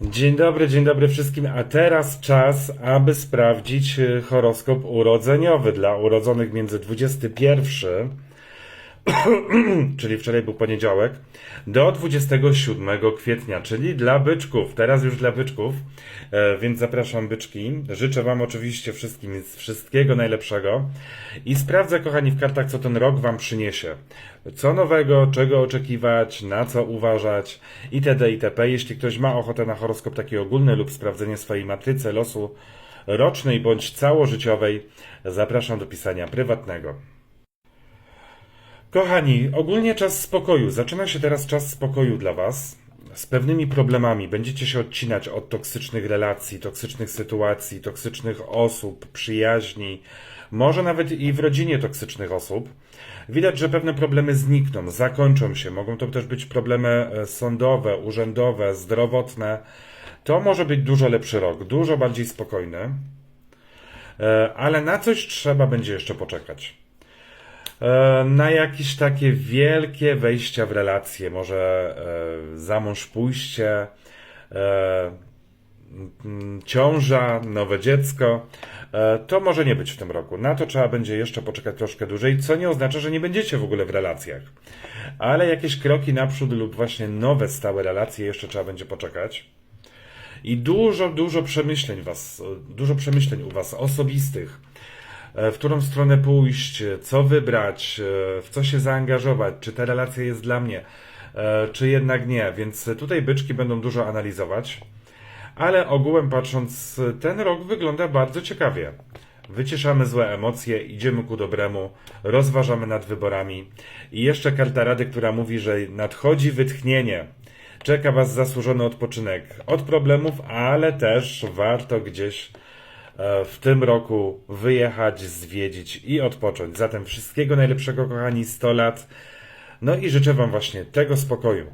Dzień dobry, dzień dobry wszystkim. A teraz czas, aby sprawdzić e, horoskop urodzeniowy dla urodzonych między 21, czyli wczoraj był poniedziałek, do 27 kwietnia, czyli dla byczków. Teraz już dla byczków, e, więc zapraszam byczki. Życzę Wam oczywiście wszystkim wszystkiego najlepszego i sprawdzę, kochani, w kartach, co ten rok Wam przyniesie. Co nowego, czego oczekiwać, na co uważać itd. itp. Jeśli ktoś ma ochotę na horoskop taki ogólny lub sprawdzenie swojej matrycy losu rocznej bądź całożyciowej, zapraszam do pisania prywatnego. Kochani, ogólnie czas spokoju. Zaczyna się teraz czas spokoju dla Was. Z pewnymi problemami będziecie się odcinać od toksycznych relacji, toksycznych sytuacji, toksycznych osób, przyjaźni, może nawet i w rodzinie toksycznych osób. Widać, że pewne problemy znikną, zakończą się. Mogą to też być problemy e, sądowe, urzędowe, zdrowotne. To może być dużo lepszy rok, dużo bardziej spokojny. E, Ale na coś trzeba będzie jeszcze poczekać na jakieś takie wielkie wejścia w relacje, może e, za mąż pójście, e, ciąża, nowe dziecko. E, to może nie być w tym roku. Na to trzeba będzie jeszcze poczekać troszkę dłużej, co nie oznacza, że nie będziecie w ogóle w relacjach. Ale jakieś kroki naprzód lub właśnie nowe stałe relacje jeszcze trzeba będzie poczekać. I dużo, dużo przemyśleń was, dużo przemyśleń u was osobistych e, w którą stronę pójść, co wybrać, e, w co się zaangażować, czy ta relacja jest dla mnie, e, czy jednak nie. Więc tutaj byczki będą dużo analizować, ale ogółem patrząc, ten rok wygląda bardzo ciekawie. Wyciszamy złe emocje, idziemy ku dobremu, rozważamy nad wyborami. I jeszcze karta rady, która mówi, że nadchodzi wytchnienie. Czeka Was zasłużony odpoczynek od problemów, ale też warto gdzieś e, w tym roku wyjechać, zwiedzić i odpocząć. Zatem wszystkiego najlepszego, kochani, 100 lat. No i życzę Wam właśnie tego spokoju.